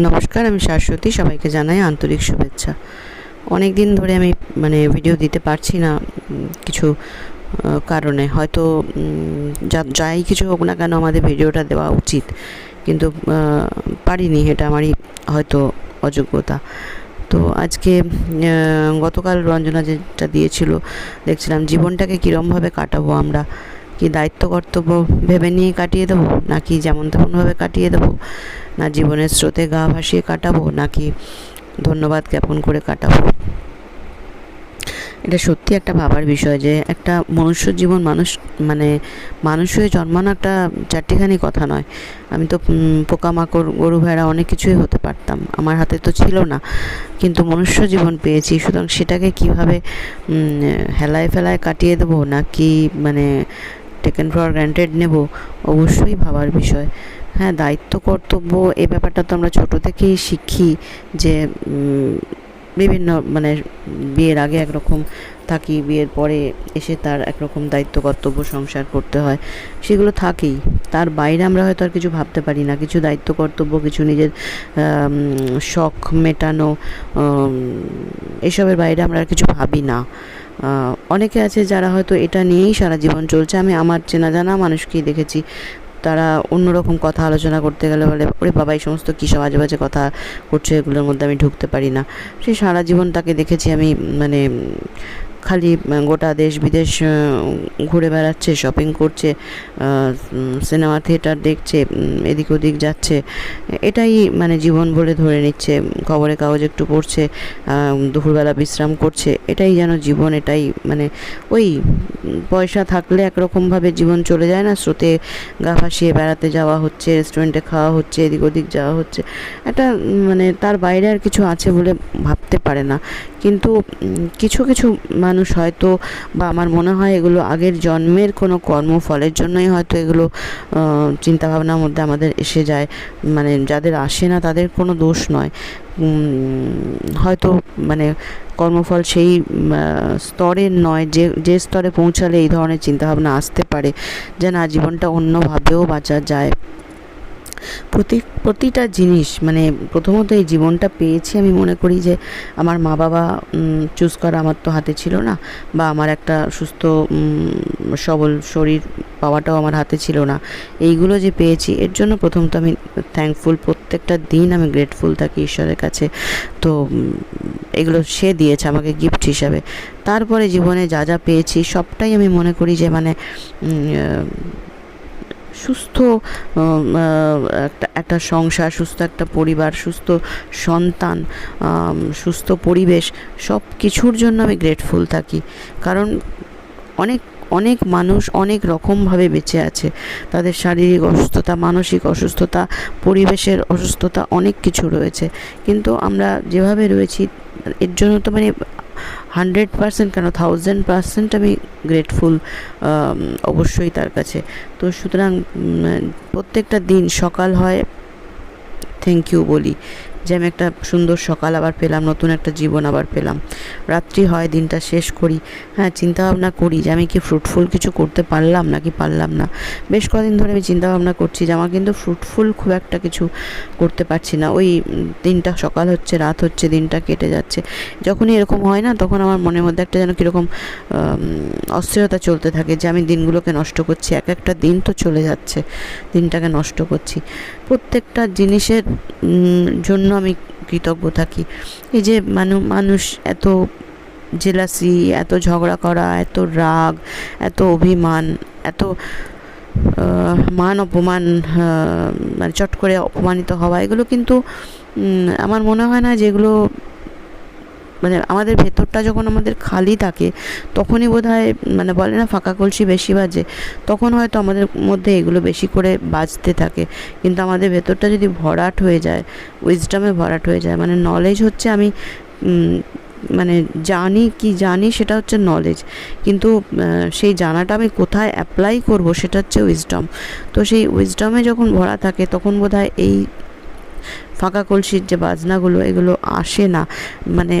নমস্কার, আমি শাশ্বতী, সবাইকে জানাই আন্তরিক শুভেচ্ছা। অনেক দিন ধরে আমি মানে ভিডিও দিতে পারছি না কিছু কারণে। হয়তো যাই কিছু হোক না কেন আমাদের ভিডিওটা দেওয়া উচিত। কিন্তু পারিনি, এটা আমারই হয়তো অযোগ্যতা। তো আজকে গতকাল রঞ্জনা যেটা দিয়েছিল, দেখছিলাম জীবনটাকে কীরমভাবে কাটাবো আমরা? কি দায়িত্ব কর্তব্য ভেবে নিয়ে কাটিয়ে দেবো? নাকি যেমন তেমনভাবে কাটিয়ে দেবো? না জীবনের স্রোতে গা ভাসিয়ে কাটাবো, নাকি ধন্যবাদ জ্ঞাপন করে কাটাবো? এটা সত্যি একটা ভাবার বিষয় যে একটা মনুষ্য জীবন মানুষ মানে মানুষ হয়ে জন্মানো একটা চারটিখানি কথা নয়। আমি তো পোকামাকড়, গরু ভেড়া অনেক কিছুই হতে পারতাম। আমার হাতে তো ছিল না। কিন্তু মনুষ্য জীবন পেয়েছি, সুতরাং সেটাকে কীভাবে হেলায় ফেলায় কাটিয়ে দেবো, নাকি মানে টেকেন ফর গ্র্যান্টেড নেব, অবশ্যই ভাবার বিষয়। হ্যাঁ দায়িত্ব কর্তব্য এই ব্যাপারটা তো আমরা ছোট থেকেই শিখি যে বিভিন্ন মানে বিয়ের আগে একরকম থাকি, বিয়ের পরে এসে তার একরকম দায়িত্ব, কর্তব্য সংসার করতে হয়। সেগুলো থাকেই। তার বাইরে আমরা হয়তো আর কিছু ভাবতে পারি না। কিছু দায়িত্ব, কর্তব্য, কিছু নিজের শখ মেটানো এসবের বাইরে আমরা আর কিছু ভাবি না। অনেকে আছে যারা হয়তো এটা নিয়েই সারা জীবন চলছে। আমি আমার চেনা জানা মানুষকেই দেখেছি। তারা অন্যরকম কথা আলোচনা করতে গেলে বলে, ওরে বাবা, এই সমস্ত কী সব আজে বাজে কথা করছে? এগুলোর মধ্যে আমি ঢুকতে পারি না। সে সারা জীবন তাকে দেখেছি আমি মানে খালি গোটা দেশ বিদেশ ঘুরে বেড়াচ্ছে শপিং করছে সিনেমা থিয়েটার দেখছে এদিক ওদিক যাচ্ছে। এটাই মানে জীবন বলে ধরে নিচ্ছে খবরের কাগজ একটু পড়ছে দুপুরবেলা বিশ্রাম করছে। এটাই যেন জীবন, এটাই মানে ওই পয়সা থাকলে একরকমভাবে জীবন চলে যায় না। স্রোতে গা ভাসিয়ে বেড়াতে যাওয়া হচ্ছে রেস্টুরেন্টে খাওয়া হচ্ছে, এদিক ওদিক যাওয়া হচ্ছে। একটা মানে তার বাইরে আর কিছু আছে বলে ভাবতে পারে না। কিন্তু কিছু কিছু মানুষ হয়তো বা আমার মনে হয় এগুলো আগের জন্মের কোনো কর্মফলের জন্যই হয়তো এগুলো চিন্তাভাবনার মধ্যে আমাদের এসে যায়। মানে যাদের আসে না তাদের কোনো দোষ নয়। হয়তো মানে কর্মফল সেই স্তরের নয় যে যে স্তরে পৌঁছালে এই ধরনের চিন্তাভাবনা আসতে পারে। যে না জীবনটা অন্যভাবেও বাঁচা যায়। প্রতি, প্রতিটা জিনিস মানে প্রথমত এই জীবনটা পেয়েছি আমি মনে করি যে আমার মা বাবা চুজ করা আমার তো হাতে ছিল না বা আমার একটা সুস্থ সবল শরীর পাওয়াটাও আমার হাতে ছিল না। এইগুলো যে পেয়েছি, এর জন্য প্রথম তো আমি থ্যাঙ্কফুল প্রত্যেকটা দিন আমি গ্রেটফুল থাকি ঈশ্বরের কাছে। তো এগুলো সে দিয়েছে আমাকে গিফট হিসাবে। তারপরে জীবনে যা যা পেয়েছি সবটাই আমি মনে করি যে মানে সুস্থ একটা একটা সংসার, সুস্থ একটা পরিবার, সুস্থ সন্তান সুস্থ পরিবেশ সব কিছুর জন্য আমি গ্রেটফুল থাকি। কারণ অনেক অনেক মানুষ অনেক রকমভাবে বেঁচে আছে। তাদের শারীরিক অসুস্থতা, মানসিক অসুস্থতা, পরিবেশের অসুস্থতা অনেক কিছু রয়েছে। কিন্তু আমরা যেভাবে রয়েছি, এর জন্য তো মানে হান্ড্রেড পারসেন্ট কেন? থাউজেন্ড পারসেন্ট আমি গ্রেটফুল অবশ্যই তার কাছে। তো সুতরাং প্রত্যেকটা দিন সকাল হয় থ্যাংক ইউ বলি। যে আমি একটা সুন্দর সকাল আবার পেলাম, নতুন একটা জীবন আবার পেলাম। রাত্রি হয়, দিনটা শেষ করি। হ্যাঁ চিন্তা ভাবনা করি যে আমি কি ফ্রুটফুল কিছু করতে পারলাম নাকি পারলাম না। বেশ কদিন ধরে আমি চিন্তা ভাবনা করছি যে আমার কিন্তু ফ্রুটফুল খুব একটা কিছু করতে পারছি না। ওই দিনটা সকাল হচ্ছে, রাত হচ্ছে, দিনটা কেটে যাচ্ছে। যখনই এরকম হয় না, তখন আমার মনের মধ্যে একটা যেন কীরকম অস্থিরতা চলতে থাকে যে আমি দিনগুলোকে নষ্ট করছি, এক একটা দিন তো চলে যাচ্ছে, দিনটাকে নষ্ট করছি। প্রত্যেকটা জিনিসের জন্য আমি কৃতজ্ঞ থাকি। এই যে মানু, মানুষ এত জেলাসি, এত ঝগড়া করা, এত রাগ, এত অভিমান, এত মান অপমান মানে চট করে অপমানিত হওয়া, এগুলো কিন্তু আমার মনে হয় না যেগুলো মানে আমাদের ভেতরটা যখন আমাদের খালি থাকে, তখনই বোধ হয় মানে বলে না ফাঁকা কলসি বেশি বাজে, তখন হয়তো আমাদের মধ্যে এগুলো বেশি করে বাজতে থাকে। কিন্তু আমাদের ভেতরটা যদি ভরাট হয়ে যায় উইজডমে ভরাট হয়ে যায় মানে নলেজ হচ্ছে আমি মানে জানি কি জানি সেটা হচ্ছে নলেজ কিন্তু সেই জানাটা আমি কোথায় অ্যাপ্লাই করব সেটা হচ্ছে উইজডম তো সেই উইজডমে যখন ভরা থাকে, তখন বোধ এই ফাঁকা কলসির যে বাজনাগুলো, এগুলো আসে না। মানে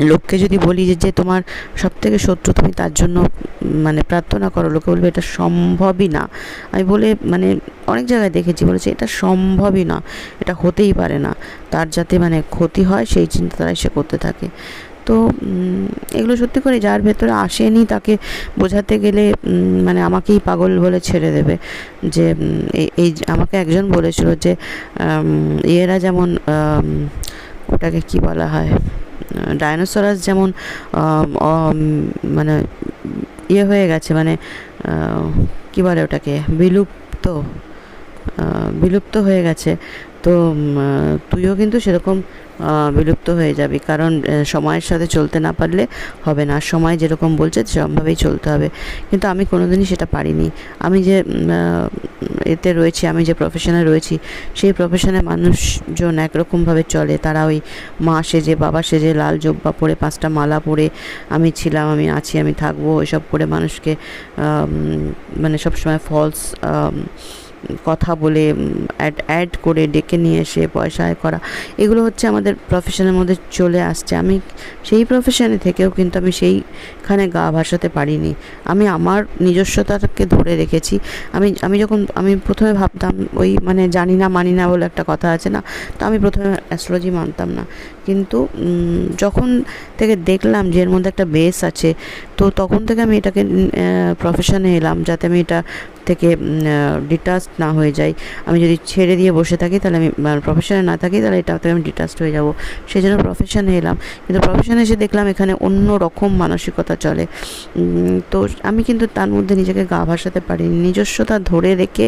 লোককে যদি বলি যে তোমার সব থেকে শত্রু, তুমি তার জন্য মানে প্রার্থনা করো, লোকে বলবে এটা সম্ভবই না। আমি বলে মানে অনেক জায়গায় দেখেছি, বলেছে এটা সম্ভবই না, এটা হতেই পারে না। তার যাতে মানে ক্ষতি হয়, সেই চিন্তাধারাই সে করতে থাকে। তো এগুলো সত্যি করে যার ভেতরে আসেনি, তাকে বোঝাতে গেলে মানে আমাকেই পাগল বলে ছেড়ে দেবে। যে এই- আমাকে একজন বলেছিল যে ইয়েরা যেমন ওটাকে কি বলা হয়? ডায়নোসরাস যেমন মানে ইয়ে হয়ে গেছে মানে কি বলে ওটাকে, বিলুপ্ত বিলুপ্ত হয়ে গেছে। তো তুইও কিন্তু সেরকম বিলুপ্ত হয়ে যাবে। কারণ সময়ের সাথে চলতে না পারলে হবে না। সময় যেরকম বলছে, সেরকমভাবেই চলতে হবে। কিন্তু আমি কোনোদিনই সেটা পারিনি। আমি যে এতে রয়েছি, আমি যে প্রফেশনে রয়েছি, সেই প্রফেশনে মানুষজন একরকমভাবে চলে। তারা ওই মা সেজে, বাবা সেজে, লাল জব্বা পরে, পাঁচটা মালা পরে আমি ছিলাম, আমি আছি, আমি থাকব এসব করে মানুষকে মানে সবসময় ফলস কথা বলে অ্যাড অ্যাড করে ডেকে নিয়ে এসে পয়সা আয় করা, এগুলো হচ্ছে আমাদের প্রফেশনের মধ্যে চলে আসছে। আমি সেই প্রফেশনে থেকেও কিন্তু আমি সেইখানে গা ভাসাতে পারিনি। আমি আমার নিজস্বতাকে ধরে রেখেছি। আমি আমি যখন, আমি প্রথমে ভাবতাম, ওই মানে জানি না, মানি না বলে একটা কথা আছে না, তো আমি প্রথমে অ্যাস্ট্রোলজি মানতাম না। কিন্তু যখন থেকে দেখলাম যে এর মধ্যে একটা বেস আছে, তো তখন থেকে আমি এটাকে প্রফেশনে এলাম, যাতে আমি এটা থেকে ডিটাচ না হয়ে যাই। আমি যদি ছেড়ে দিয়ে বসে থাকি, তাহলে আমি প্রফেশনে না থাকি, তাহলে এটা আমি ডিটাচড হয়ে যাব। সেই জন্য প্রফেশনে এলাম। কিন্তু প্রফেশনে এসে দেখলাম এখানে অন্য রকম মানসিকতা চলে। তো আমি কিন্তু তার মধ্যে নিজেকে গা ভাসাতে পারিনি। নিজস্বতা ধরে রেখে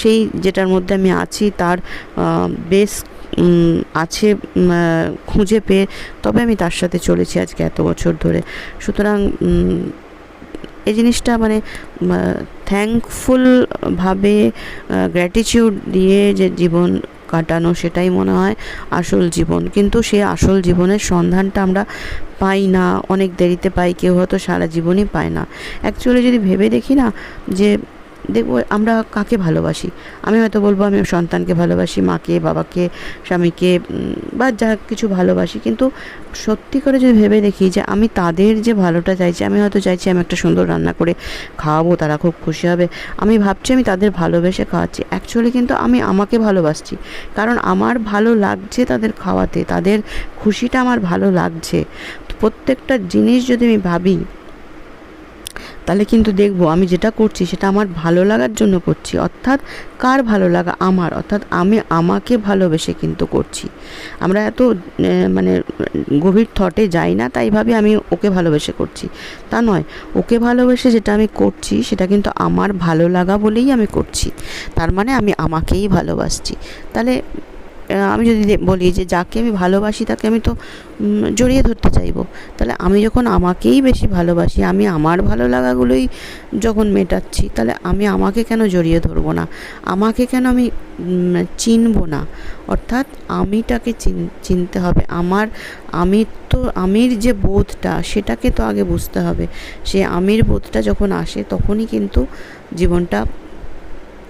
সেই যেটার মধ্যে আমি আছি, তার বেশ আছে খুঁজে পেয়ে তবে আমি তার সাথে চলেছি আজকে এত বছর ধরে। সুতরাং এই জিনিসটা মানে থ্যাঙ্কফুলভাবে গ্র্যাটিটিউড দিয়ে যে জীবন কাটানো সেটাই মনে হয় আসল জীবন। কিন্তু সে আসল জীবনের সন্ধানটা আমরা পাই না, অনেক দেরিতে পাই, কেউ হয়তো সারা জীবনই পায় না। অ্যাকচুয়ালি যদি ভেবে দেখি না যে দেখব আমরা কাকে ভালোবাসি? আমি হয়তো বলব আমি সন্তানকে ভালোবাসি, মাকে, বাবাকে, স্বামীকে বা যা কিছু ভালোবাসি। কিন্তু সত্যি করে যদি ভেবে দেখি যে আমি তাদের যে ভালোটা চাইছি, আমি হয়তো চাইছি আমি একটা সুন্দর রান্না করে খাওয়াবো, তারা খুব খুশি হবে। আমি ভাবছি আমি তাদের ভালোবেসে খাওয়াচ্ছি। অ্যাকচুয়ালি কিন্তু আমি আমাকে ভালোবাসছি। কারণ আমার ভালো লাগছে তাদের খাওয়াতে, তাদের খুশিটা আমার ভালো লাগছে। প্রত্যেকটা জিনিস যদি আমি ভাবি তাহলে কিন্তু দেখব আমি যেটা করছি সেটা আমার ভালো লাগার জন্য করছি। অর্থাৎ কার ভালো লাগা? আমার। অর্থাৎ আমি আমাকে ভালোবেসে কিন্তু করছি। আমরা এত মানে গভীর থটে যাই না, তাই ভাবি আমি ওকে ভালোবেসে করছি। তা নয়, ওকে ভালোবেসে যেটা আমি করছি সেটা কিন্তু আমার ভালো লাগা বলেই আমি করছি। তার মানে আমি আমাকেই ভালোবাসছি। তাহলে আমি যদি বলি যে যাকে আমি ভালোবাসি তাকে আমি তো জড়িয়ে ধরতে চাইব। তাহলে আমি যখন আমাকেই বেশি ভালোবাসি, আমি আমার ভালো লাগাগুলোই যখন মেটাচ্ছি, তাহলে আমি আমাকে কেন জড়িয়ে ধরবো না? আমাকে কেন আমি চিনবো না? অর্থাৎ আমিটাকে চিন- চিনতে হবে। আমার, আমি তো, আমির যে বোধটা, সেটাকে তো আগে বুঝতে হবে। সে আমির বোধটা যখন আসে, তখনই কিন্তু জীবনটা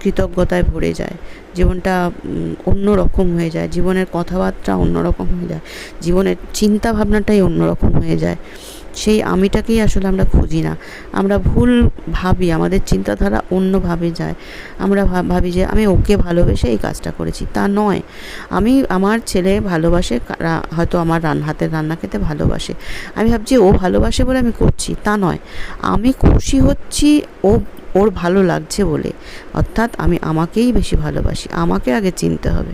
কৃতজ্ঞতায় ভরে যায়। জীবনটা অন্য রকম হয়ে যায়। জীবনের কথাবার্তা অন্যরকম হয়ে যায়। জীবনের চিন্তা ভাবনাটাই অন্যরকম হয়ে যায়। সেই আমিটাকেই আসলে আমরা খুঁজি না। আমরা ভুল ভাবি, আমাদের চিন্তাধারা অন্যভাবে যায়। আমরা ভাবি যে, আমি ওকে ভালোবেসে এই কাজটা করেছি। তা নয়। আমি আমার ছেলে ভালোবাসে হয়তো আমার রান, হাতের রান্না খেতে ভালোবাসে। আমি ভাবছি, ও ভালোবাসে বলে আমি করছি। তা নয়। আমি খুশি হচ্ছি, ও ওর ভালো লাগছে বলে। অর্থাৎ আমি আমাকেই বেশি ভালোবাসি। আমাকে আগে চিনতে হবে।